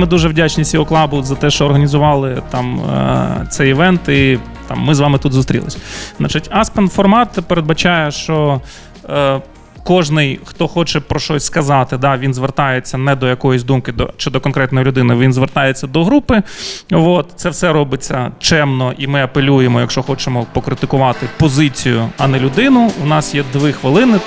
Ми дуже вдячні SEO Club за те, що організували там е, цей івент, і там ми з вами тут зустрілись. Значить, Aspen формат передбачає, що е, кожний, хто хоче про щось сказати, да, він звертається не до якоїсь думки до, чи до конкретної людини, він звертається до групи. От, це все робиться чемно, і ми апелюємо, якщо хочемо покритикувати позицію, а не людину. У нас є дві хвилини.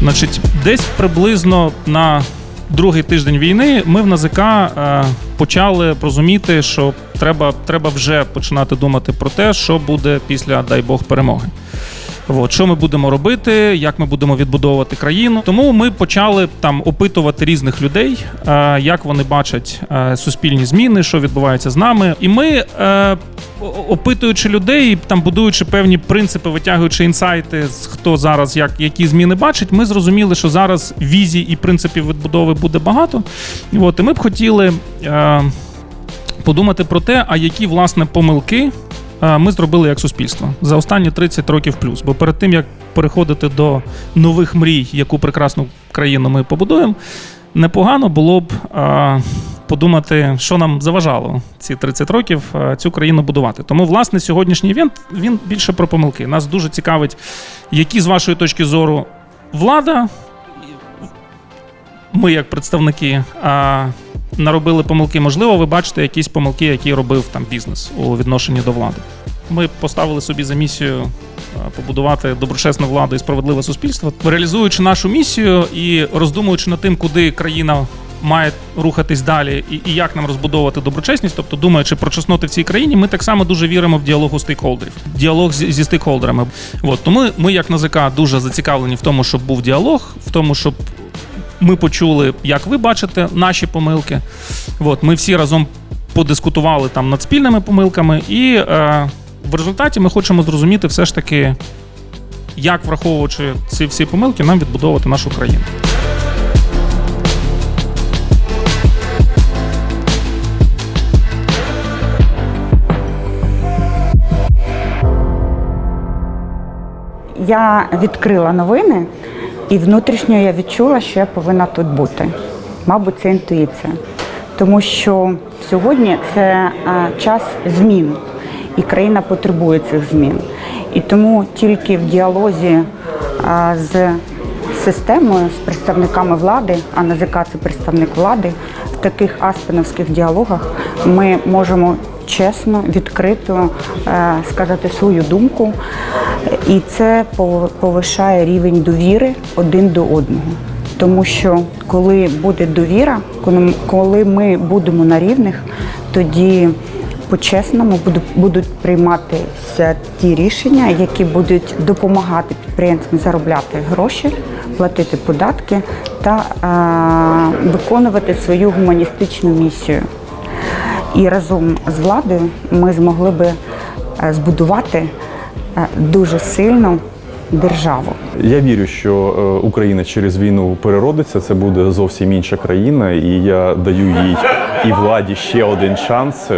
Значить, десь приблизно на другий тиждень війни ми в НАЗК е, почали розуміти, що треба, треба вже починати думати про те, що буде після, дай Бог, перемоги. От, що ми будемо робити, як ми будемо відбудовувати країну. Тому ми почали там опитувати різних людей, е, як вони бачать е, суспільні зміни, що відбувається з нами. І ми, е, опитуючи людей, там будуючи певні принципи, витягуючи інсайти, хто зараз як які зміни бачить, ми зрозуміли, що зараз візій і принципів відбудови буде багато. От, і ми б хотіли. Подумати про те, а які власне помилки ми зробили як суспільство за останні 30 років плюс. Бо перед тим як переходити до нових мрій, яку прекрасну країну ми побудуємо, непогано було б е, подумати, що нам заважало ці 30 років е, цю країну будувати. Тому, власне, сьогоднішній івент він більше про помилки. Нас дуже цікавить, які з вашої точки зору влада. Ми, як представники, наробили помилки. Можливо, ви бачите якісь помилки, які робив там бізнес у відношенні до влади. Ми поставили собі за місію побудувати доброчесну владу і справедливе суспільство, реалізуючи нашу місію і роздумуючи над тим, куди країна має рухатись далі, і, і як нам розбудовувати доброчесність, тобто думаючи про чесноти в цій країні, ми так само дуже віримо в діалогу стейкхолдерів, діалог зі, зі стейкхолдерами. От тому ми, як НАЗК, дуже зацікавлені в тому, щоб був діалог, в тому, щоб ми почули, як ви бачите наші помилки. От, ми всі разом подискутували там над спільними помилками, і е, в результаті ми хочемо зрозуміти все ж таки, як враховуючи ці всі помилки, нам відбудовувати нашу країну. Я відкрила новини, і внутрішньо я відчула, що я повинна тут бути. Мабуть, це інтуїція. Тому що сьогодні це час змін, і країна потребує цих змін. І тому тільки в діалозі з системою, з представниками влади, а НАЗК – це представник влади, в таких аспеновських діалогах ми можемо чесно, відкрито е, сказати свою думку, і це повишає рівень довіри один до одного. Тому що коли буде довіра, коли- ми будемо на рівних, тоді по-чесному буду- будуть прийматися ті рішення, які будуть допомагати підприємцям заробляти гроші, платити податки та е, виконувати свою гуманістичну місію. І разом з владою ми змогли би е, збудувати е, дуже сильну державу. Я вірю, що е, Україна через війну переродиться. Це буде зовсім інша країна, і я даю їй і владі ще один шанс,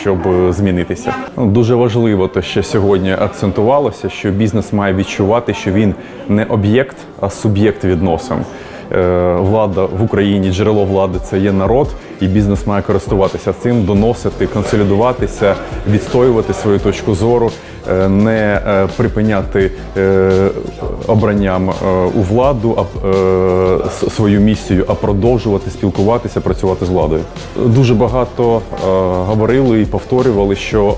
щоб змінитися. Ну, Дуже важливо, те, що сьогодні акцентувалося, що бізнес має відчувати, що він не об'єкт, а суб'єкт відносин. Е, Влада в Україні, джерело влади це є народ, і бізнес має користуватися цим, доносити, консолідуватися, відстоювати свою точку зору, не е, припиняти е, обранням е, у владу, а е, свою місію, а продовжувати спілкуватися, працювати з владою. Дуже багато е, говорили і повторювали, що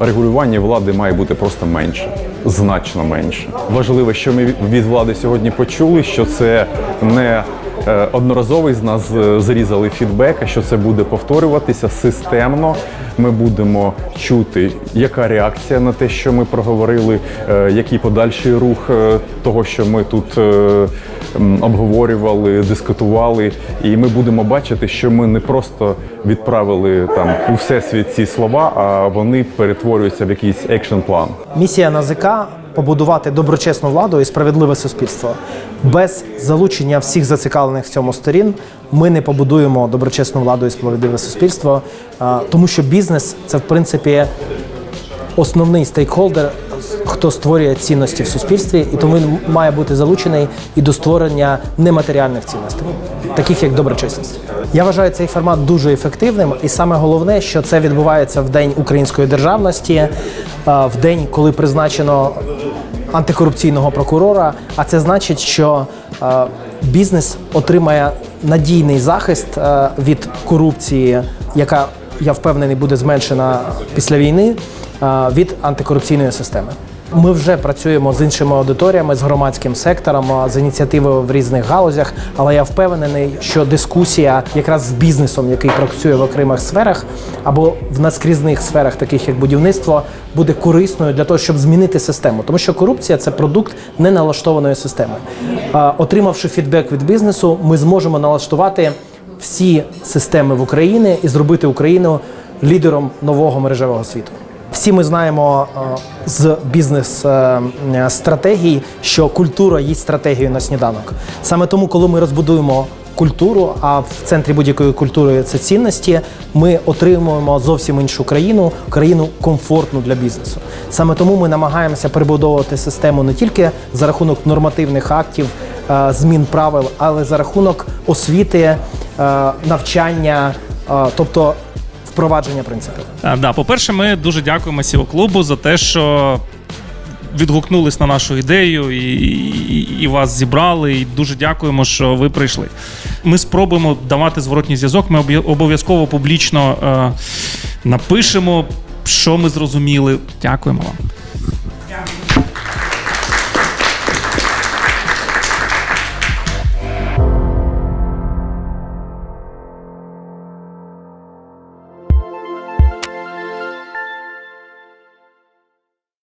е, регулювання влади має бути просто менше, значно менше. Важливо, що ми від влади сьогодні почули, що це не е, одноразовий з нас е, зрізали фідбек, що це буде повторюватися системно. Ми будемо чути, яка реакція на те, що ми проговорили, е, який подальший рух е, того, що ми тут е, обговорювали, дискутували. І ми будемо бачити, що ми не просто відправили там у всесвіт ці слова, а вони перетворюються в якийсь екшн план. Місія НАЗК побудувати доброчесну владу і справедливе суспільство. Без залучення всіх зацікавлених в цьому сторін ми не побудуємо доброчесну владу і справедливе суспільство, тому що бізнес це в принципі основний стейкхолдер хто створює цінності в суспільстві, і тому він має бути залучений і до створення нематеріальних цінностей, таких як доброчесність. Я вважаю цей формат дуже ефективним, і саме головне, що це відбувається в день української державності, е, в день, коли призначено антикорупційного прокурора. А це значить, що е, бізнес отримає надійний захист е, від корупції, яка я впевнений буде зменшена після війни е, від антикорупційної системи. Ми вже працюємо з іншими аудиторіями, з громадським сектором, з ініціативою в різних галузях. Але я впевнений, що дискусія якраз з бізнесом, який працює в окремих сферах, або в наскрізних сферах, таких як будівництво, буде корисною для того, щоб змінити систему. Тому що корупція це продукт неналаштованої системи. Отримавши фідбек від бізнесу, ми зможемо налаштувати всі системи в Україні і зробити Україну лідером нового мережевого світу. Всі ми знаємо е, з бізнес-стратегій, що культура є стратегією на сніданок. Саме тому, коли ми розбудуємо культуру, а в центрі будь-якої культури це цінності, ми отримуємо зовсім іншу країну, країну комфортну для бізнесу. Саме тому ми намагаємося перебудовувати систему не тільки за рахунок нормативних актів, е, змін правил, але за рахунок освіти, е, навчання, тобто впровадження принципів. А, да, по-перше, ми дуже дякуємо Сіо клубу за те, що відгукнулись на нашу ідею і, і, і вас зібрали. І дуже дякуємо, що ви прийшли. Ми спробуємо давати зворотній зв'язок. Ми обов'язково публічно е, напишемо, що ми зрозуміли. Дякуємо вам.